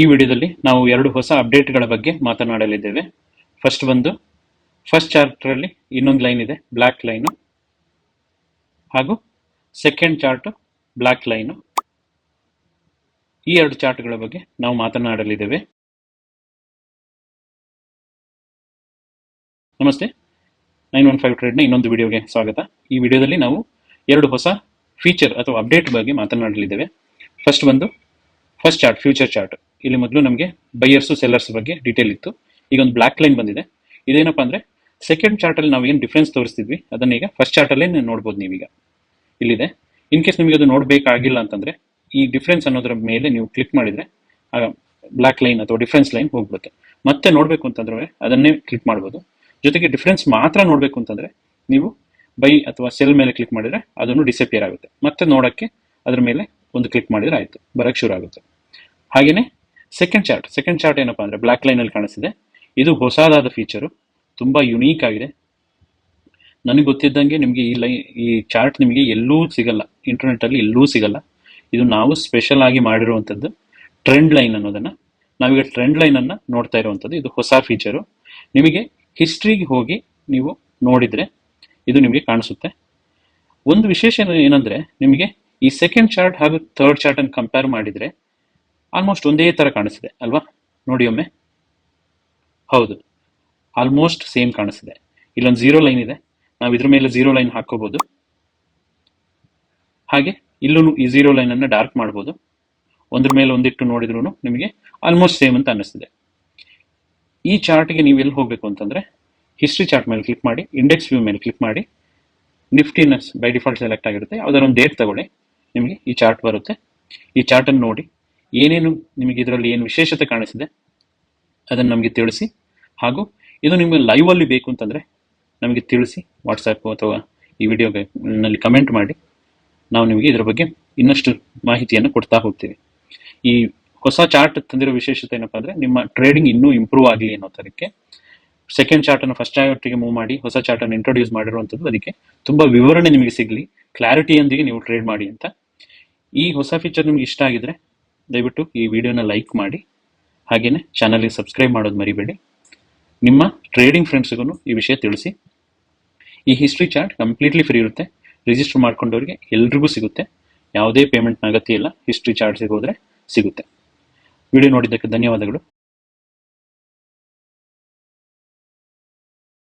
ಈ ವಿಡಿಯೋದಲ್ಲಿ ನಾವು ಎರಡು ಹೊಸ ಅಪ್ಡೇಟ್ಗಳ ಬಗ್ಗೆ ಮಾತನಾಡಲಿದ್ದೇವೆ. ಫಸ್ಟ್ ಒಂದು ಫಸ್ಟ್ ಚಾರ್ಟ್ರಲ್ಲಿ ಇನ್ನೊಂದು ಲೈನ್ ಇದೆ ಬ್ಲ್ಯಾಕ್ ಲೈನು ಹಾಗೂ ಸೆಕೆಂಡ್ ಚಾರ್ಟು ಬ್ಲ್ಯಾಕ್ ಲೈನು ಈ ಎರಡು ಚಾರ್ಟ್ಗಳ ಬಗ್ಗೆ ನಾವು ಮಾತನಾಡಲಿದ್ದೇವೆ. ನಮಸ್ತೆ, ನೈನ್ ಒನ್ ಫೈವ್ ಟ್ರೇಡ್ನ ಇನ್ನೊಂದು ವಿಡಿಯೋಗೆ ಸ್ವಾಗತ. ಈ ವಿಡಿಯೋದಲ್ಲಿ ನಾವು ಎರಡು ಹೊಸ ಫೀಚರ್ ಅಥವಾ ಅಪ್ಡೇಟ್ ಬಗ್ಗೆ ಮಾತನಾಡಲಿದ್ದೇವೆ. ಫಸ್ಟ್ ಒಂದು ಫಸ್ಟ್ ಚಾರ್ಟ್ ಫ್ಯೂಚರ್ ಚಾರ್ಟ್ ಇಲ್ಲಿ ಮೊದಲು ನಮಗೆ ಬೈಯರ್ಸು ಸೆಲ್ಲರ್ಸ್ ಬಗ್ಗೆ ಡೀಟೇಲ್ ಇತ್ತು. ಈಗ ಒಂದು ಬ್ಲ್ಯಾಕ್ ಲೈನ್ ಬಂದಿದೆ. ಇದೇನಪ್ಪ ಅಂದರೆ ಸೆಕೆಂಡ್ ಚಾರ್ಟಲ್ಲಿ ನಾವು ಏನು ಡಿಫ್ರೆನ್ಸ್ ತೋರಿಸ್ತಿದ್ವಿ? ಅದನ್ನ ಈಗ ಫಸ್ಟ್ ಚಾರ್ಟಲ್ಲೇ ನೋಡ್ಬೋದು ನೀವೀಗ. ಇಲ್ಲಿದೆ. ಇನ್ ಕೇಸ್ ನಿಮಗೆ ಅದು ನೋಡಬೇಕಾಗಿಲ್ಲ ಅಂತಂದರೆ ಈ ಡಿಫ್ರೆನ್ಸ್ ಅನ್ನೋದ್ರ ಮೇಲೆ ನೀವು ಕ್ಲಿಕ್ ಮಾಡಿದರೆ ಆಗ ಬ್ಲ್ಯಾಕ್ ಲೈನ್ ಅಥವಾ ಡಿಫ್ರೆನ್ಸ್ ಲೈನ್ ಹೋಗ್ಬಿಡುತ್ತೆ. ಮತ್ತೆ ನೋಡಬೇಕು ಅಂತಂದ್ರೆ ಅದನ್ನೇ ಕ್ಲಿಕ್ ಮಾಡ್ಬೋದು. ಜೊತೆಗೆ ಡಿಫ್ರೆನ್ಸ್ ಮಾತ್ರ ನೋಡಬೇಕು ಅಂತಂದರೆ ನೀವು ಬೈ ಅಥವಾ ಸೆಲ್ ಮೇಲೆ ಕ್ಲಿಕ್ ಮಾಡಿದರೆ ಅದನ್ನು ಡಿಸಪಿಯರ್ ಆಗುತ್ತೆ. ಮತ್ತೆ ನೋಡೋಕ್ಕೆ ಅದ್ರ ಮೇಲೆ ಒಂದು ಕ್ಲಿಕ್ ಮಾಡಿದರೆ ಆಯಿತು. ಬರೋಕ್ಕೆ ಶುರು ಆಗುತ್ತೆ. ಹಾಗೆಯೇ ಸೆಕೆಂಡ್ ಚಾರ್ಟ್ ಸೆಕೆಂಡ್ ಚಾರ್ಟ್ ಏನಪ್ಪ ಅಂದರೆ ಬ್ಲ್ಯಾಕ್ ಲೈನಲ್ಲಿ ಕಾಣಿಸ್ತಿದೆ. ಇದು ಹೊಸದಾದ ಫೀಚರು ತುಂಬ ಯುನೀಕ್ ಆಗಿದೆ. ನನಗೆ ಗೊತ್ತಿದ್ದಂಗೆ ನಿಮಗೆ ಈ ಲೈ ಈ ಚಾರ್ಟ್ ನಿಮಗೆ ಎಲ್ಲೂ ಸಿಗಲ್ಲ. ಇಂಟರ್ನೆಟ್ಟಲ್ಲಿ ಎಲ್ಲೂ ಸಿಗಲ್ಲ. ಇದು ನಾವು ಸ್ಪೆಷಲ್ ಆಗಿ ಮಾಡಿರುವಂಥದ್ದು ಟ್ರೆಂಡ್ ಲೈನ್ ಅನ್ನೋದನ್ನು. ನಾವೀಗ ಟ್ರೆಂಡ್ ಲೈನನ್ನು ನೋಡ್ತಾ ಇರುವಂಥದ್ದು ಇದು ಹೊಸ ಫೀಚರು ನಿಮಗೆ ಹಿಸ್ಟ್ರಿಗೆ ಹೋಗಿ ನೀವು ನೋಡಿದರೆ ಇದು ನಿಮಗೆ ಕಾಣಿಸುತ್ತೆ. ಒಂದು ವಿಶೇಷ ಏನಂದರೆ, ನಿಮಗೆ ಈ ಸೆಕೆಂಡ್ ಚಾರ್ಟ್ ಹಾಗೂ ಥರ್ಡ್ ಚಾರ್ಟನ್ನು ಕಂಪೇರ್ ಮಾಡಿದರೆ ಆಲ್ಮೋಸ್ಟ್ ಒಂದೇ ಥರ ಕಾಣಿಸಿದೆ ಅಲ್ವಾ? ನೋಡಿ ಒಮ್ಮೆ. ಹೌದು. ಆಲ್ಮೋಸ್ಟ್ ಸೇಮ್ ಕಾಣಿಸಿದೆ ಇಲ್ಲೊಂದು ಝೀರೋ ಲೈನ್ ಇದೆ. ನಾವು ಇದ್ರ ಮೇಲೆ ಝೀರೋ ಲೈನ್ ಹಾಕೋಬಹುದು ಹಾಗೆ ಇಲ್ಲೂ ಈ ಝೀರೋ ಲೈನನ್ನು ಡಾರ್ಕ್ ಮಾಡ್ಬೋದು. ಒಂದ್ರ ಮೇಲೆ ಒಂದಿಟ್ಟು ನೋಡಿದ್ರು ನಿಮಗೆ ಆಲ್ಮೋಸ್ಟ್ ಸೇಮ್ ಅಂತ ಅನ್ನಿಸ್ತಿದೆ. ಈ ಚಾರ್ಟ್ಗೆ ನೀವು ಎಲ್ಲಿ ಹೋಗಬೇಕು ಅಂತಂದರೆ ಹಿಸ್ಟ್ರಿ ಚಾರ್ಟ್ ಮೇಲೆ ಕ್ಲಿಕ್ ಮಾಡಿ ಇಂಡೆಕ್ಸ್ ವ್ಯೂ ಮೇಲೆ ಕ್ಲಿಕ್ ಮಾಡಿ ನಿಫ್ಟಿನ ಬೈ ಡಿಫಾಲ್ಟ್ ಸೆಲೆಕ್ಟ್ ಆಗಿರುತ್ತೆ. ಯಾವುದಾದ್ರು ಒಂದು ಡೇಟ್ ತಗೊಳ್ಳಿ, ನಿಮಗೆ ಈ ಚಾರ್ಟ್ ಬರುತ್ತೆ. ಈ ಚಾರ್ಟನ್ನು ನೋಡಿ. ಏನೇನು ನಿಮಗೆ ಇದರಲ್ಲಿ ಏನು ವಿಶೇಷತೆ ಕಾಣಿಸಿದೆ, ಅದನ್ನು ನಮಗೆ ತಿಳಿಸಿ. ಹಾಗೂ ಇದು ನಿಮಗೆ ಲೈವಲ್ಲಿ ಬೇಕು ಅಂತಂದರೆ ನಮಗೆ ತಿಳಿಸಿ ವಾಟ್ಸಪ್ ಅಥವಾ ಈ ವಿಡಿಯೋಗೆ ನಲ್ಲಿ ಕಮೆಂಟ್ ಮಾಡಿ. ನಾವು ನಿಮಗೆ ಇದರ ಬಗ್ಗೆ ಇನ್ನಷ್ಟು ಮಾಹಿತಿಯನ್ನು ಕೊಡ್ತಾ ಹೋಗ್ತೀವಿ. ಈ ಹೊಸ ಚಾರ್ಟ್ ತಂದಿರೋ ವಿಶೇಷತೆ ಏನಪ್ಪ ಅಂದರೆ ನಿಮ್ಮ ಟ್ರೇಡಿಂಗ್ ಇನ್ನೂ ಇಂಪ್ರೂವ್ ಆಗಲಿ ಅನ್ನೋ ಥರಕ್ಕೆ ಸೆಕೆಂಡ್ ಚಾರ್ಟನ್ನು ಫಸ್ಟ್ ಚಾರ್ಟಿಗೆ ಮೂವ್ ಮಾಡಿ, ಹೊಸ ಚಾರ್ಟನ್ನು ಇಂಟ್ರೊಡ್ಯೂಸ್ ಮಾಡಿರುವಂಥದ್ದು ಅದಕ್ಕೆ ತುಂಬ ವಿವರಣೆ ನಿಮಗೆ ಸಿಗಲಿ ಕ್ಲಾರಿಟಿಯೊಂದಿಗೆ ನೀವು ಟ್ರೇಡ್ ಮಾಡಿ ಅಂತ. ಈ ಹೊಸ ಫೀಚರ್ ನಿಮ್ಗೆ ಇಷ್ಟ ಆಗಿದ್ರೆ ದಯವಿಟ್ಟು ಈ ವಿಡಿಯೋನ ಲೈಕ್ ಮಾಡಿ ಹಾಗೆಯೇ ಚಾನಲ್ಗೆ ಸಬ್ಸ್ಕ್ರೈಬ್ ಮಾಡೋದು ಮರಿಬೇಡಿ. ನಿಮ್ಮ ಟ್ರೇಡಿಂಗ್ ಫ್ರೆಂಡ್ಸ್ಗೂ ಈ ವಿಷಯ ತಿಳಿಸಿ. ಈ ಹಿಸ್ಟ್ರಿ ಚಾರ್ಟ್ ಕಂಪ್ಲೀಟ್ಲಿ ಫ್ರೀ ಇರುತ್ತೆ. ರಿಜಿಸ್ಟರ್ ಮಾಡ್ಕೊಂಡವರಿಗೆ ಎಲ್ರಿಗೂ ಸಿಗುತ್ತೆ. ಯಾವುದೇ ಪೇಮೆಂಟ್ನ ಅಗತ್ಯ ಇಲ್ಲ. ಹಿಸ್ಟ್ರಿ ಚಾರ್ಟ್ಸಿಗೆ ಹೋದರೆ ಸಿಗುತ್ತೆ. ವಿಡಿಯೋ ನೋಡಿದ್ದಕ್ಕೆ ಧನ್ಯವಾದಗಳು.